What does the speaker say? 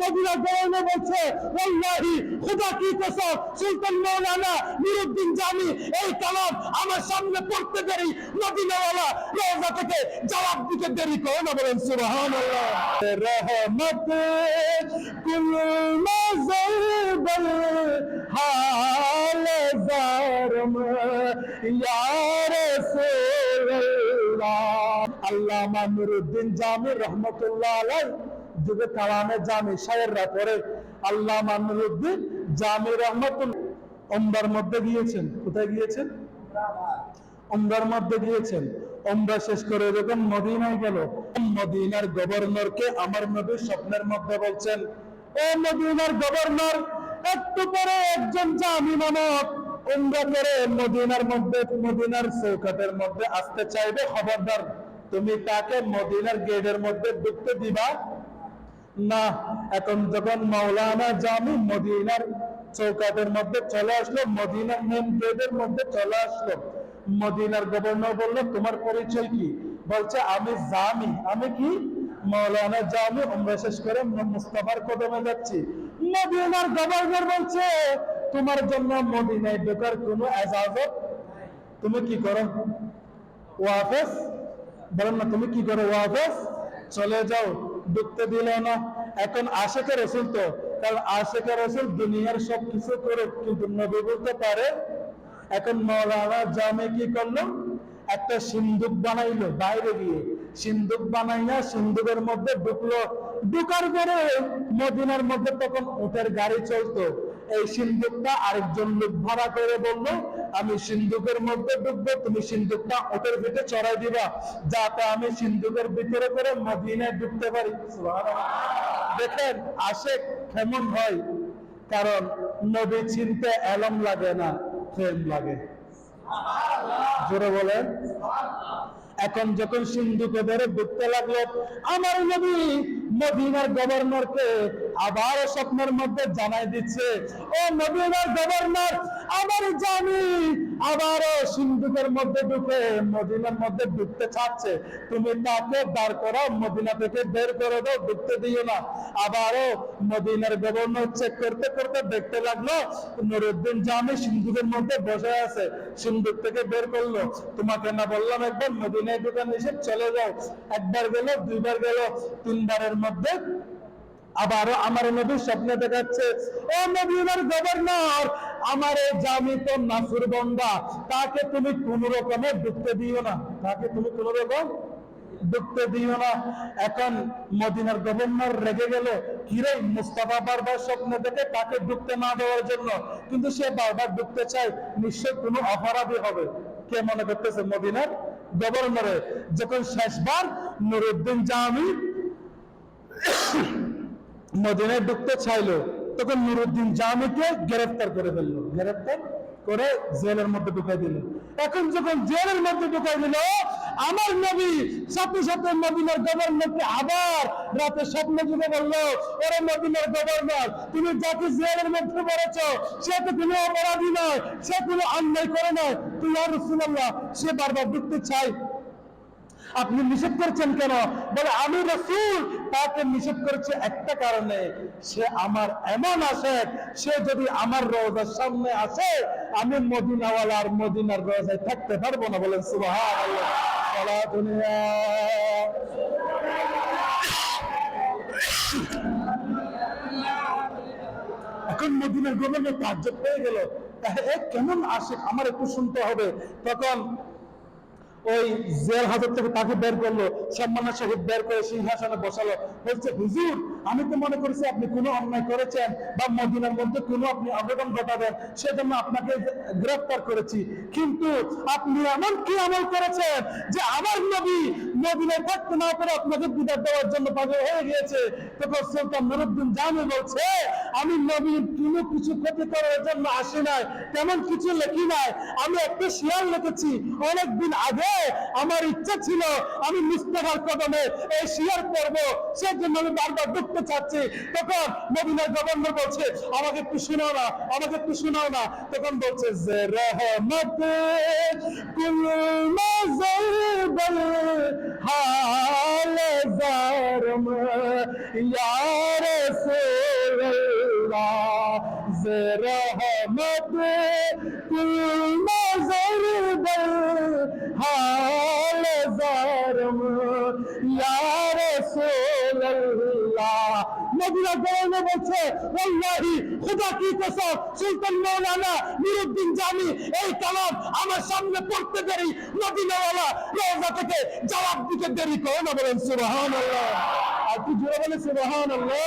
Medina governor বলছে, ওয়াল্লাহি, খুদা কি কসম, সুলতান মৌলানা নুরুদ্দিন জামি, এই কালাম আমার সামনে পড়তে দেরি। মদিনাওয়ালা রোজা থেকে জবাব দিতে দেরি করে না বলেন, সুবহানাল্লাহ। রহমত কুল মজবল হাল জারম, ইয়া রাসূলুল্লাহ। আল্লামা নুরুদ্দিন জামি রহমতুল্লাহ আলাইহি। যুগে কালামে জামি শায়েররা পড়ে আল্লামা নুরুদ্দিন জামি রহমতুল ওমরার মধ্যে গিয়েছেন। কোথায় গিয়েছেন? ওমরার মধ্যে গিয়েছেন। ওমরা শেষ করে যখন মদিনায় গেল, মদিনার গভর্নরকে আমার নবী স্বপ্নের মধ্যে বলছেন, ও মদিনার গভর্নর, একটু পরে একজন জামি নামক উমরা করে মদিনার মধ্যে, মদিনার চৌকাতের মধ্যে আসতে চাইবে খবরদার। তুমি তাকে মদিনার গেটের মধ্যে ঢুকতে দিবা না। এখন যখন মাওলানা জামি মদিনার চৌকাতের মধ্যে চলে আসলো, মদিনার মেন গেটের মধ্যে চলে আসলো, মদিনার গভর্নর বলল, তোমার পরিচয় কি? বলছে, আমি জামি। আমি কি? মাওলানা জামি উমরা শেষ করে মুস্তাফার কদমে যাচ্ছি। মদিনার গভর্নর বলছে, তোমার জন্য মদিনায় ঢোকার কোনো এজাজত তুমি কি করো? ওয়াফেস? বলেন না, তুমি কি করো? ওয়াফেস? চলে যাও। ঢুকতে দিল না। এখন আশেখের রসুল তো। কারণ আশেখের রসুল দুনিয়ার সব কিছু করে কিন্তু নবী বলতে পারে, এখন মৌলানা জামে কি করল? একটা সিন্ধুক বানাইলো বাইরে গিয়ে সিন্ধুক বানাইয়া সিন্ধুকের মধ্যে ঢুকলো। ঢুকার পরে মদিনার মধ্যে তখন উটের গাড়ি চলতো। এই সিন্ধুকটা আরেকজন লোক ভাড়া করে বলল আমি সিন্ধুকের মধ্যে ঢুকবো তুমি সিন্ধুকটা ওটের ভিতরে চড়াই দিবা যাতে আমি সিন্ধুকের ভিতরে করে মদিনায় ঢুকতে পারি। দেখেন আসে কেমন হয়? কারণ নবী চিনতে এলম লাগে না প্রেম লাগে। জোরে বলেন। এখন যখন সিন্ধুকে ধরে ডুবতে লাগল আমার নবী মদিনার গভর্নরকে আবার স্বপ্নের মধ্যে জানাই দিচ্ছে ও মদিনার গভর্নর আমার জানি, আবারও সিন্ধুকের মধ্যে ঢুকে, মদিনার মধ্যে ঢুকতে চাচ্ছে। তুমি তাকে দাঁড় করাও, মদিনা থেকে বের করে দাও, ঢুকতে দিও না। আবারও মদিনার গভর্নর চেক করতে করতে দেখতে লাগল, নুরুদ্দিন জামি সিন্ধুকের মধ্যে বসে আছে, সিন্ধুক থেকে বের করল। তোমাকে না বললাম, একবার মদিনায় ঢুকে নিষেধ, চলে যাও। একবার গেল, দুইবার গেল, তিনবারের মধ্যে আবারও আমার নবী স্বপ্নে দেখাচ্ছে। ও মদিনার গভর্নর আমার এই জামি তো নাসুর বন্দা। তাকে তুমি কোন রকমে ঢুকতে দিও না। তাকে তুমি কোন রকম ঢুকতে দিও না। এখন মদিনার গভর্নর রেগে গেল। কিরে, মুস্তাফা বারবার স্বপ্নে দেখে তাকে ঢুকতে না দেওয়ার জন্য। কিন্তু সে বারবার ঢুকতে চায়, নিশ্চয় কোনো অপরাধী হবে। কে মনে করতেছে মদিনার গভর্নরে? যখন শেষবার নুরুদ্দিন জামি মদিনায় ঢুকতে চাইলো তখন নুরুদ্দিন জামিকে গ্রেফতার করে ফেলল। গ্রেফতার করে জেলের মধ্যে ঢুকাই দিল। এখন যখন জেলের মধ্যে ঢুকাই দিল, আমার নবী, সাথে সাথে মদিনার গভর্নরকে আবার রাতে স্বপ্ন যুগে বলল, ওরে মদিনার গভর্নর, তুমি যাকে জেলের মধ্যে পড়েছ সে তো কোনো অপরাধী নয়, সে কোনো অন্যায় করে নয়। তুই আর রসুল্লাহ সে বারবার ঢুকতে চাই আপনি নিষেধ করছেন কেন? বলে, আমি রসুল। তাকে নিষেধ করেছে একটা কারণে, সে আমার এমন আসে, সে যদি আমার রোজার সামনে আসে, আমি মদিনাওয়ালার মদিনার রোজায় থাকতে পারব না। বলেন এখন মদিনার গভর্নর তাজ্জব পেয়ে গেল। এ কেমন আসে আমার একটু শুনতে হবে। তখন ওই জেল হাজত থেকে তাকে বের করল, সম্মানের সহিত বের করে সিংহাসনে বসালো। বলছে, হুজুর আমি তো মনে করেছি আপনি কোনো অন্যায় করেছেন বা মদিনার মধ্যে কোনো আপনি অঘটন ঘটাবেন, সেজন্য আপনাকে গ্রেফতার করেছি। কিন্তু আপনি এমন কি আমল করেছেন যে আমার নবী মদিনায় থাকতে না পারে আপনাকে বিদায় দেওয়ার জন্য পাগল হয়ে গিয়েছে? সুলতান নুরুদ্দিন বলছে, আমি নবীর কোনো কিছু ক্ষতি করার জন্য আসি নাই, তেমন কিছু লেখি নাই। আমি একটা শিয়াল লিখেছি অনেকদিন আগে আমার ইচ্ছা ছিল আমি মুস্তাফার কদমে এই শিয়ার করব সেজন্য আমি বারবার করতে চাচ্ছি তখন মদিনার গভর্নর বলছে আমাকে খুশি নাও না আমাকে খুশি নাও না তখন বলছে যে রহমত কুল মজল হাল জারম ইয়া রাসূলুল্লাহ যে রহমত কুল মজল হাল জারম ইয়া নবীরা গরমে বলছে ওল্লাহি খোদা কি কসম, সুলতান মৌলানা নুরুদ্দিন জামি, এই কালাম আমার সামনে পড়তে দেরি। মদিনাওয়ালা রওজা থেকে জবাব দিতে দেরি করে না বলেন, সুবহানাল্লাহ। আর কি জোরে বলে সুবহানাল্লাহ।